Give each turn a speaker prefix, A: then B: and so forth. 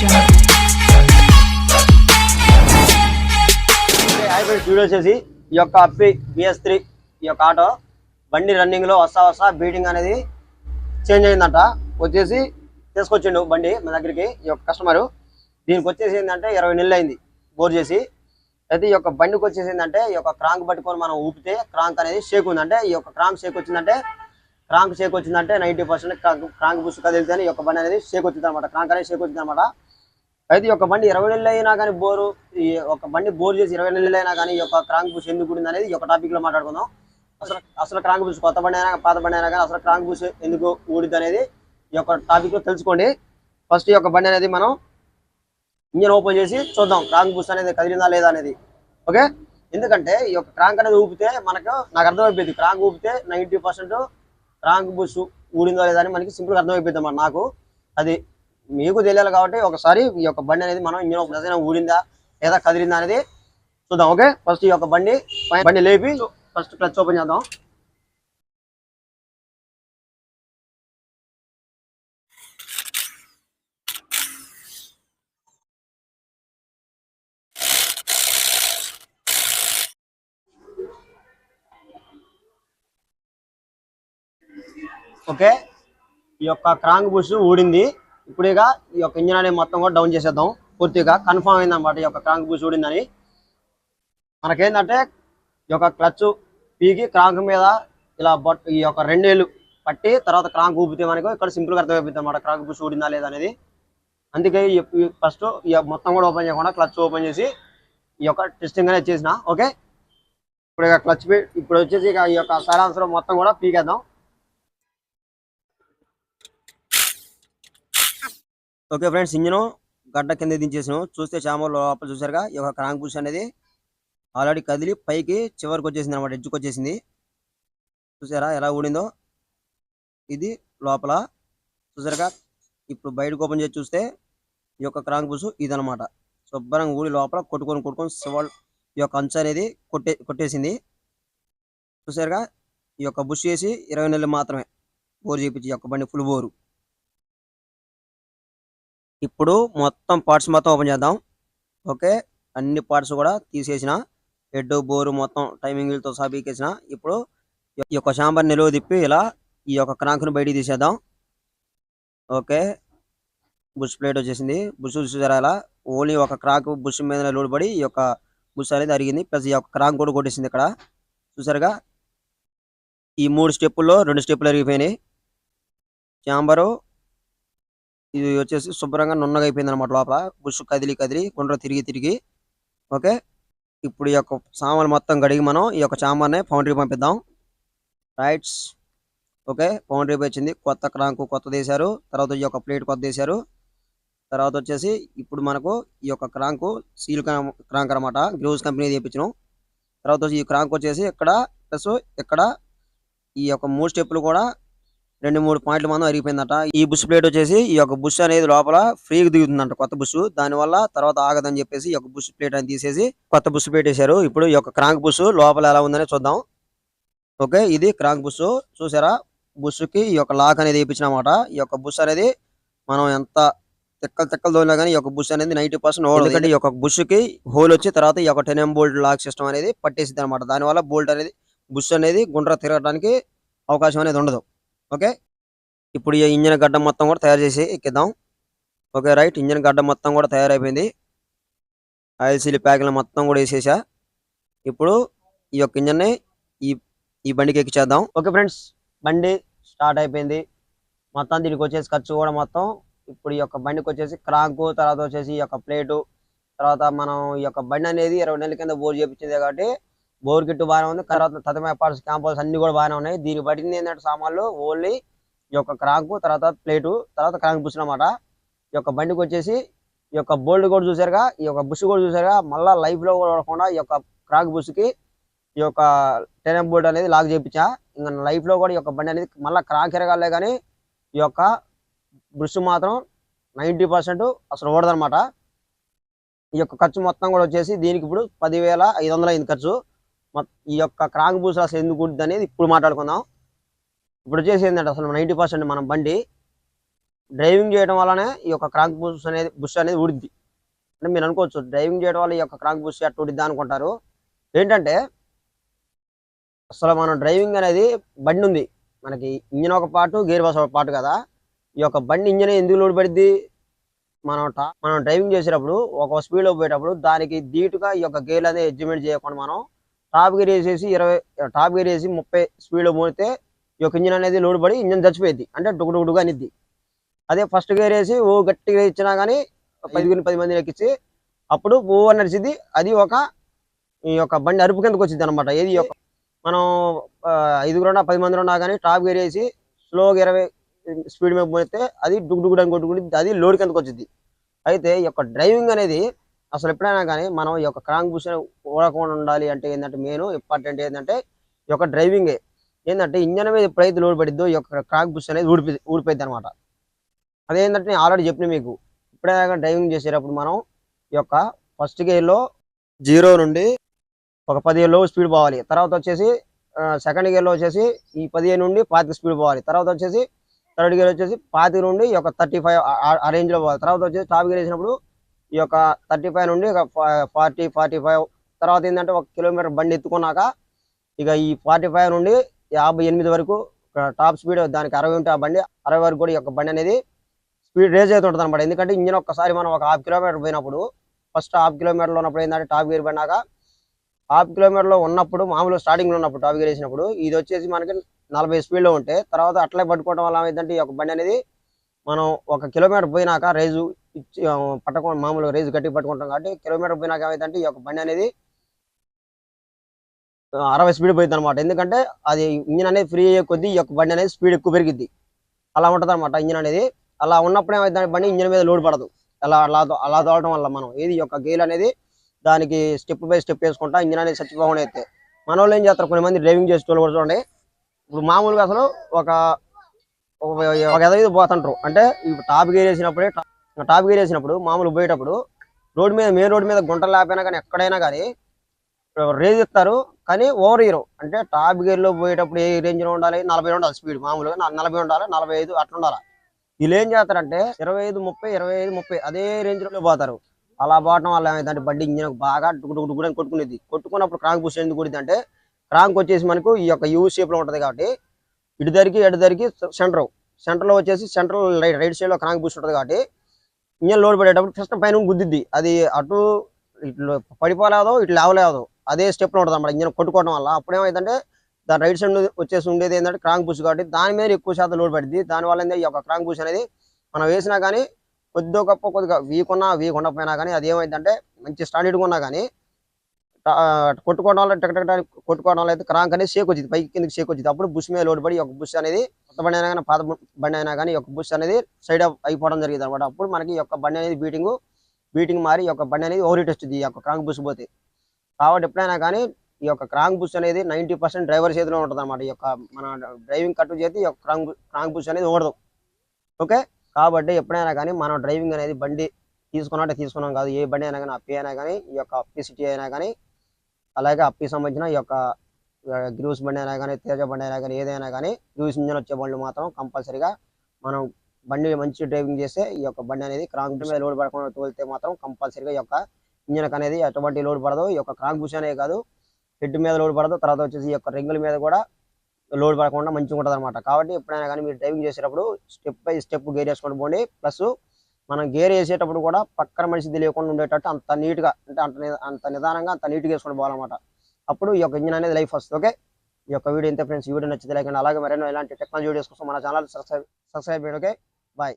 A: jungle.
B: Hybrid వచ్చేసి ఈ యొక్క అప్పి బిఎస్ త్రీ ఈ యొక్క ఆటో. బండి రన్నింగ్లో వస్తా వస్తా బీటింగ్ అనేది చేంజ్ అయిందంట. వచ్చేసి తీసుకొచ్చిండు బండి మా దగ్గరికి ఈ యొక్క కస్టమర్ దీనికి వచ్చేసి ఏంటంటే ఇరవై నెలలు అయింది బోర్ చేసి. అయితే ఈ యొక్క బండికి వచ్చేసి ఏంటంటే ఈ యొక్క క్రాంక్ పట్టుకొని మనం ఊపితే క్రాంక్ అనేది షేక్ ఉందంటే ఈ యొక్క క్రాంక్ షేక్ వచ్చిందంటే క్రాంక్ షేక్ వచ్చిందంటే నైంటీ పర్సెంట్ క్రాంక్ బుస్ కదిలితేనే ఈ యొక్క బండి అనేది షేక్ వచ్చింది అనమాట క్రాంక్ అనేది షేక్ వచ్చింది అనమాట అయితే ఈ యొక్క బండి ఇరవై నెలలు అయినా కానీ బోరు ఈ ఒక బండి బోర్ చేసి ఇరవై నెలలు అయినా కానీ ఈ యొక్క క్రాంక్ బుష్ ఎందుకు ఉంది అనేది ఈ యొక్క టాపిక్లో మాట్లాడుకుందాం. అసలు అసలు క్రాంక్ బుష్ కొత్త బండి అయినా పాత బండి అయినా కానీ అసలు క్రాంక్ బుష్ ఎందుకు ఊడిద్ది అనేది ఈ యొక్క టాపిక్లో తెలుసుకోండి. ఫస్ట్ ఈ యొక్క బండి అనేది మనం ఇంజన్ ఓపెన్ చేసి చూద్దాం క్రాంక్ బుష్ అనేది కదిలిందా లేదా అనేది. ఓకే? ఎందుకంటే ఈ యొక్క క్రాంక్ అనేది ఊపితే మనకు నాకు అర్థమైపోయింది. క్రాంక్ ఊపితే నైంటీ పర్సెంట్ క్రాంక్ బుష్ ఊడిందో లేదా అని మనకి సింపుల్గా అర్థమైపోయింది అన్నమాట నాకు. అది మీకు తెలియాలి కాబట్టి ఒకసారి ఈ యొక్క బండి అనేది మనం ఇంజన్ చేస్తే ఊడిందా లేదా కదిలిందా అనేది చూద్దాం ఓకే? ఫస్ట్ ఈ యొక్క బండి బండి లేపి ఫస్ట్ క్లచ్ ఓపెన్ చేద్దాం. ఓకే? ఈ యొక్క క్రాంక్ బుష్ ఊడింది. ఇప్పుడు ఇక ఈ యొక్క ఇంజన్ అనేది మొత్తం కూడా డౌన్ చేసేద్దాం. పూర్తిగా కన్ఫర్మ్ అయిందనమాట ఈ యొక్క క్రాంక్ బుష్ ఊడిందని మనకేంటంటే ఈ యొక్క క్లచ్ పీకి క్రాంక్ మీద ఇలా బట్ ఈ యొక్క రెండేళ్ళు పట్టి తర్వాత క్రాంక్ ఊపితే మనకు ఇక్కడ సింపుల్గా అర్థమైపోతుంది అనమాట క్రాంక్ బుష్ ఊడిందా లేదా అనేది. అందుకే ఫస్ట్ ఈ మొత్తం కూడా ఓపెన్ చేయకుండా క్లచ్ ఓపెన్ చేసి ఈ యొక్క టెస్టింగ్ అనేది చేసిన ఓకే ఇప్పుడు క్లచ్ ఇప్పుడు వచ్చేసి ఈ యొక్క సైలెన్సర్ మొత్తం కూడా పీకేద్దాం. ఓకే ఫ్రెండ్స్ ఇంజను గడ్డ కింద దించేసాను చూస్తే చామర్ లోపల చూసారుగా ఈ యొక్క క్రాంక్ బుష్ అనేది ఆల్రెడీ కదిలి పైకి చివరికి వచ్చేసింది అనమాట ఎడ్జ్కి వచ్చేసింది. చూసారా ఎలా ఊడిందో? ఇది లోపల చూసారుగా ఇప్పుడు బయటకు ఓపెన్ చేసి చూస్తే ఈ యొక్క క్రాంక్ బుష్ ఇదనమాట శుభ్రంగా ఊడి లోపల కొట్టుకొని కొట్టుకొని సివల్ ఈ యొక్క అంచు అనేది కొట్టే కొట్టేసింది. చూసారుగా ఈ యొక్క బుష్ చేసి ఇరవై నెలలు మాత్రమే బోరు చేపించి ఈ యొక్క బండి ఫుల్ బోరు ఇప్పుడు మొత్తం పార్ట్స్ మొత్తం ఓపెన్ చేద్దాం. ఓకే అన్ని పార్ట్స్ కూడా తీసేసిన. హెడ్ బోరు మొత్తం టైమింగ్లతో సహా పీకేసిన. ఇప్పుడు ఈ యొక్క షాంబర్ నిలువ తిప్పి ఇలా ఈ యొక్క క్రాంక్ను బయటికి తీసేద్దాం. ఓకే బుష్ ప్లేట్ వచ్చేసింది. బుష్ చూసారా ఇలా? ఓన్లీ ఒక క్రాక్ బుష్ మీద లోడ్ పడి ఈ యొక్క బుష్ అనేది అరిగింది. ప్లస్ ఈ యొక్క క్రాంక్ కూడా కొట్టేసింది ఇక్కడ. చూసారుగా? ఈ మూడు స్టెప్పుల్లో రెండు స్టెప్పులు అరిగిపోయినాయి. చాంబరు ఇది వచ్చేసి శుభ్రంగా నున్నగా అయిపోయింది అనమాట లోపల. బుష్ కదిలి కదిలి గుండ్ర తిరిగి తిరిగి. ఓకే? ఇప్పుడు ఈ యొక్క సామాన్లు మొత్తం కడిగి మనం ఈ యొక్క సామాన్నే ఫౌండరీ పంపిద్దాం. రైట్స్. ఓకే? ఫౌండరీ వచ్చింది కొత్త క్రాంకు కొత్త వేశారు తర్వాత ఈ యొక్క ప్లేట్ కొత్త వేశారు తర్వాత వచ్చేసి ఇప్పుడు మనకు ఈ యొక్క క్రాంకు సీల్ క్రాంక్ అనమాట గ్రూస్ కంపెనీ చేయించను తర్వాత వచ్చి ఈ క్రాంక్ వచ్చేసి ఇక్కడ ప్లస్ ఇక్కడ ఈ యొక్క మూడు స్టెప్పులు కూడా రెండు మూడు పాయింట్ల మందం అరిగిపోయిందట. ఈ బుష్ ప్లేట్ వచ్చేసి ఈ యొక్క బుష్ అనేది లోపల ఫ్రీగా దిగుతుందంట కొత్త బుష్. దానివల్ల తర్వాత ఆగదని చెప్పేసి ఈ యొక్క బుష్ ప్లేట్ అని తీసేసి కొత్త బుష్ ప్లేట్ వేశారు. ఇప్పుడు ఈ యొక్క క్రాంక్ బుష్ లోపల ఎలా ఉందని చూద్దాం. ఓకే ఇది క్రాంక్ బుష్. చూసారా? బుష్కి ఈ యొక్క లాక్ అనేది వేయించినమాట. ఈ యొక్క బుష్ అనేది మనం ఎంత తిక్కలు తిక్కలు తోలినా కానీ ఈ యొక్క బుష్ అనేది నైన్టీ పర్సెంట్ ఎందుకంటే ఈ యొక్క బుష్కి హోల్ వచ్చి తర్వాత ఈ యొక్క ten M bolt lock system అనేది పట్టేసింది అనమాట దానివల్ల బోల్ట్ అనేది బుష్ అనేది గుండ్ర తిరగడానికి అవకాశం అనేది ఉండదు. ఓకే? ఇప్పుడు ఈ ఇంజన్ గడ్డ మొత్తం కూడా తయారు చేసి ఎక్కిద్దాం. Okay right. ఇంజన్ గడ్డ మొత్తం కూడా తయారైపోయింది. ఆయిల్ సీల్ ప్యాకులు మొత్తం కూడా వేసేసా. ఇప్పుడు ఈ యొక్క ఇంజన్ని ఈ ఈ బండికి ఎక్కిచ్చేద్దాం ఓకే ఫ్రెండ్స్. బండి స్టార్ట్ అయిపోయింది. మొత్తం దీనికి వచ్చేసి ఖర్చు కూడా మొత్తం. ఇప్పుడు ఈ యొక్క బండికి వచ్చేసి క్రాంకు తర్వాత వచ్చేసి ఈ యొక్క ప్లేటు తర్వాత మనం ఈ యొక్క బండి అనేది ఇరవై నెలల కింద బోర్ చేపించింది కాబట్టి బోర్ కిట్టు బాగానే ఉంది. తర్వాత తతమే పార్ట్స్ క్యాంపల్స్ అన్ని కూడా బాగానే ఉన్నాయి. దీనికి పట్టింది ఏంటంటే సామాన్లు ఓన్లీ ఈ యొక్క క్రాంకు తర్వాత ప్లేటు తర్వాత క్రాంక్ బుష్ అనమాట ఈ యొక్క బండికి వచ్చేసి ఈ యొక్క బోల్డ్ కూడా చూసారుగా. ఈ యొక్క బుష్ కూడా చూసారుగా. మళ్ళీ లైఫ్లో కూడా పడకుండా ఈ యొక్క క్రాంక్ బుష్కి ఈ యొక్క టెనం బోల్డ్ అనేది లాక్ చేయించా. ఇంకా లైఫ్లో కూడా ఈ యొక్క బండి అనేది మళ్ళీ క్రాంక్ ఎరగాలే కానీ ఈ యొక్క బుష్ మాత్రం నైంటీ పర్సెంట్ అసలు ఓడదనమాట ఈ యొక్క ఖర్చు మొత్తం కూడా వచ్చేసి దీనికి ఇప్పుడు పదివేల ఐదు వందలు అయింది ఖర్చు. ఈ యొక్క క్రాంక్ బూస్ అసలు ఎందుకు ఉంటుంది అనేది ఇప్పుడు మాట్లాడుకుందాం. ఇప్పుడు వచ్చేసి ఏంటంటే అసలు నైంటీ పర్సెంట్ మనం బండి డ్రైవింగ్ చేయడం వల్లనే ఈ యొక్క క్రాంక్ బుష్ అనేది బుష్ అనేది ఉడిద్ది అంటే మీరు అనుకోవచ్చు డ్రైవింగ్ చేయడం వల్ల ఈ యొక్క క్రాంక్ బుష్ అట్టు ఉడిద్దా అనుకుంటారు. ఏంటంటే అసలు మనం డ్రైవింగ్ అనేది బండి ఉంది. మనకి ఇంజిన్ ఒక పార్ట్ గేర్ బాక్స్ ఒక పార్ట్ కదా. ఈ యొక్క బండి ఇంజిన్ ఎందుకు లోడ్ పడిద్ది? మనం మనం డ్రైవింగ్ చేసేటప్పుడు ఒక స్పీడ్లో పోయేటప్పుడు దానికి ధీటుగా ఈ యొక్క గేర్ అనేది అడ్జస్ట్మెంట్ చేయకుండా మనం టాప్ గేర్ వేసేసి ఇరవై టాప్ గేర్ వేసి ముప్పై స్పీడ్లో మోడితే ఈ యొక్క ఇంజిన్ అనేది లోడ్ పడి ఇంజిన్ చచ్చిపోయింది అంటే డుగుడుగుడుగా అనిద్ది. అదే ఫస్ట్ గేర్ వేసి ఓ గట్టిగా ఇచ్చినా కానీ పదిగురిని పది మంది ఎక్కించి అప్పుడు ఓ నడిచింది అది ఒక ఈ యొక్క బండి అరుపు కిందకు వచ్చింది అనమాట ఏది యొక్క మనం ఐదుగురు ఉన్నా పది మంది ఉన్నా కానీ టాప్ గేర్ వేసి స్లోగా ఇరవై స్పీడ్ మీద పోతే అది డుగుడుగుడు అని కొట్టుకుని అది లోడ్ కిందకు వచ్చింది అయితే ఈ యొక్క డ్రైవింగ్ అనేది అసలు ఎప్పుడైనా కానీ మనం ఈ యొక్క క్రాంక్ బుష్ ఓడకుండా ఉండాలి అంటే ఏంటంటే మెయిన్ ఇంపార్టెంట్ ఏంటంటే ఈ యొక్క డ్రైవింగే. ఏంటంటే ఇంజన్ మీద ఎప్పుడైతే లోడ్ పడిద్దో ఈ యొక్క క్రాంక్ బుష్ అనేది ఊడిపి ఊడిపోయింది అనమాట అదేంటంటే నేను ఆల్రెడీ చెప్పిన మీకు. ఎప్పుడైనా కానీ డ్రైవింగ్ చేసేటప్పుడు మనం ఈ యొక్క ఫస్ట్ గేర్లో జీరో నుండి ఒక పదిహేను స్పీడ్ పోవాలి. తర్వాత వచ్చేసి సెకండ్ గేర్లో వచ్చేసి ఈ పదిహేను నుండి పాతిక స్పీడ్ పోవాలి. తర్వాత వచ్చేసి థర్డ్ గేర్ వచ్చేసి పాతిక నుండి ఒక థర్టీ ఫైవ్ ఆ రేంజ్లో పోవాలి. తర్వాత వచ్చేసి టాప్ గేర్ వేసినప్పుడు ఈ యొక్క థర్టీ ఫైవ్ నుండి ఒక ఫార్టీ ఫార్టీ ఫైవ్ తర్వాత ఏంటంటే ఒక కిలోమీటర్ బండి ఎత్తుకున్నాక ఇక ఈ ఫార్టీ ఫైవ్ నుండి యాభై ఎనిమిది వరకు టాప్ స్పీడ్ దానికి అరవై ఉంటే ఆ బండి అరవై వరకు కూడా ఈ యొక్క బండి అనేది స్పీడ్ రేజ్ అవుతుంటుంది అనమాట ఎందుకంటే ఇంజిన్ ఒక్కసారి మనం ఒక హాఫ్ కిలోమీటర్ పోయినప్పుడు ఫస్ట్ హాఫ్ కిలోమీటర్లో ఉన్నప్పుడు ఏంటంటే టాప్ గేర్ పడినాక హాఫ్ కిలోమీటర్లో ఉన్నప్పుడు మామూలు స్టార్టింగ్లో ఉన్నప్పుడు టాప్ గేర్ వేసినప్పుడు ఇది వచ్చేసి మనకి నలభై స్పీడ్లో ఉంటే తర్వాత అట్లే పట్టుకోవడం వల్ల ఏంటంటే ఈ యొక్క బండి అనేది మనం ఒక కిలోమీటర్ పోయినాక రేజు పట్టకుండా పట్టుకో మామూలుగా రేజు గట్టి పట్టుకుంటాం కాబట్టి కిలోమీటర్ పోయినాక ఏమైందంటే ఈ యొక్క బండి అనేది అరవై స్పీడ్ పోయింది అనమాట ఎందుకంటే అది ఇంజిన్ అనేది ఫ్రీ అయ్యే కొద్దీ ఈ యొక్క బండి అనేది స్పీడ్ ఎక్కువ పెరిగిద్ది. అలా ఉంటుంది అనమాట ఇంజిన్ అనేది. అలా ఉన్నప్పుడు ఏమైందంటే బండి ఇంజిన్ మీద లోడ్ పడదు. అలా అలా అలా తోడటం వల్ల మనం ఏది యొక్క గేల్ అనేది దానికి స్టెప్ బై స్టెప్ వేసుకుంటా ఇంజిన్ అనేది చచ్చిపోకుండా అయితే. మన వాళ్ళు ఏం చేస్తారు? కొన్ని మంది డ్రైవింగ్ చేసే వాళ్ళు కూడా చూడండి. ఇప్పుడు మామూలుగా అసలు ఒక ఒక ఎదవి పోతుంటారు. అంటే ఇప్పుడు టాప్ గేర్ వేసినప్పుడే టాప్ గేర్ వేసినప్పుడు మామూలు పోయేటప్పుడు రోడ్ మీద మెయిన్ రోడ్ మీద గుంటలు లేకపోయినా కానీ ఎక్కడైనా కానీ రేజ్ ఇస్తారు. కానీ ఓవర్ హీరో అంటే టాప్ గేర్లో పోయేటప్పుడు ఏ రేంజ్లో ఉండాలి? నలభై ఉండాలి స్పీడ్ మామూలుగా. నలభై ఉండాలి? నలభై ఐదు అట్లా ఉండాలి? వీళ్ళు ఏం చేస్తారంటే ఇరవై ఐదు ముప్పై ఇరవై ఐదు ముప్పై అదే రేంజ్లో పోతారు. అలా పోవటం వల్ల ఏమైందంటే బండి ఇంజిన్ బాగా డుగు కొట్టుకునేది. కొట్టుకున్నప్పుడు క్రాంక్ పుష్ ఎందుకు కొడుతుంది అంటే క్రాంక్ వచ్చేసి మనకు ఈ యొక్క యూ షేప్లో ఉంటది కాబట్టి ఇటు దరికి ఎటు దరికి సెంటర్ సెంటర్లో వచ్చేసి సెంట్రల్ రైట్ రైట్ సైడ్లో క్రాంక్ పుష్ ఉంటుంది కాబట్టి ఇంజన్ లోడ్ పడేటప్పుడు కృష్ణ పైన గుద్దిద్ది. అది అటు ఇట్లు పడిపోలేదో ఇటు లేవలేదు. అదే స్టెప్లో ఉంటుంది అన్నమాట ఇంజన్ కొట్టుకోవడం వల్ల. అప్పుడు ఏమైందంటే దాని రైట్ సైడ్ వచ్చేసి ఉండేది ఏంటంటే క్రాంక్ పుష్ కాబట్టి దాని మీద ఎక్కువ శాతం లోడ్ పడింది. దాని వల్ల ఈ యొక్క క్రాంక్ పుష్ అనేది మనం వేసినా కానీ కొద్దిగా గొప్ప కొద్దిగా వీక్ ఉన్నా వీక్ ఉండకపోయినా కానీ అది ఏమైందంటే మంచి స్టాండర్డ్గా ఉన్నా కానీ కొట్టుకోవడం వల్ల టక్ కొట్టుకోవడం వల్ల అయితే క్రాంక్ అనేది షేక్ వచ్చింది. పైకి కిందకి షేక్ వచ్చింది. అప్పుడు బుష్ మీద లోడ్ పడి ఒక బుష్ అనేది కొత్త బండి అయినా కానీ పాత బండి అయినా కానీ ఒక బుష్ అనేది సైడ్ అయిపోవడం జరిగింది అనమాట అప్పుడు మనకి యొక్క బండి అనేది బీటింగ్ బీటింగ్ మారి యొక్క బండి అనేది ఓవరీట్ వస్తుంది ఈ యొక్క క్రాంక్ బుష్ పోతే. కాబట్టి ఎప్పుడైనా కానీ ఈ యొక్క క్రాంక్ బుష్ అనేది నైంటీ పర్సెంట్ డ్రైవర్ చేతిలో ఉంటుంది అనమాట ఈ యొక్క మన డ్రైవింగ్ కట్టు చేతి ఈ యొక్క క్రాంక్ క్రాంక్ బుష్ అనేది ఓడదు. ఓకే? కాబట్టి ఎప్పుడైనా కానీ మనం డ్రైవింగ్ అనేది బండి తీసుకున్నట్టే తీసుకున్నాం కాదు. ఏ బండి అయినా కానీ అప్పి అయినా కానీ ఈ యొక్క అప్పి సిటీ అయినా కానీ అలాగే అప్పి సంబంధించిన ఈ యొక్క గ్రూస్ బండి అయినా కానీ తేజ బండి అయినా కానీ ఏదైనా కానీ గ్రూస్ ఇంజన్ వచ్చే బండ్లు మాత్రం కంపల్సరీగా మనం బండి మంచి డ్రైవింగ్ చేస్తే ఈ యొక్క బండి అనేది క్రాంక్ మీద లోడ్ పడకుండా తోలితే మాత్రం కంపల్సరీగా ఈ యొక్క ఇంజన్ అనేది ఎటువంటి లోడ్ పడదు. ఈ యొక్క క్రాంక్ బుష్ అనే కాదు హెడ్ మీద లోడ్ పడదు. తర్వాత వచ్చేసి ఈ యొక్క రింగుల మీద కూడా లోడ్ పడకుండా మంచిగా ఉంటుంది అనమాట కాబట్టి ఎప్పుడైనా కానీ మీరు డ్రైవింగ్ చేసేటప్పుడు స్టెప్ బై స్టెప్ గేర్ వేసుకొని పోండి. ప్లస్ మనం గేర్ వేసేటప్పుడు కూడా పక్కన మనిషి తెలియకుండా ఉండేటట్టు అంత నీట్గా అంటే అంత అంత నిదానంగా అంత నీట్గా వేసుకొని పోవాలన్నమాట. అప్పుడు ఈ యొక్క ఇంజిన్ అనేది లైఫ్ వస్తుంది ఓకే? ఈ యొక్క వీడియో ఇంత ఫ్రెండ్స్ వీడియో నచ్చితే లేకుండా అలాగే మరెన్నో ఇలాంటి టెక్నాలజీ వీడియోస్ కోసం మన ఛానల్ సబ్స్క్రైబ్ సబ్స్క్రైబ్ చేయండి ఓకే?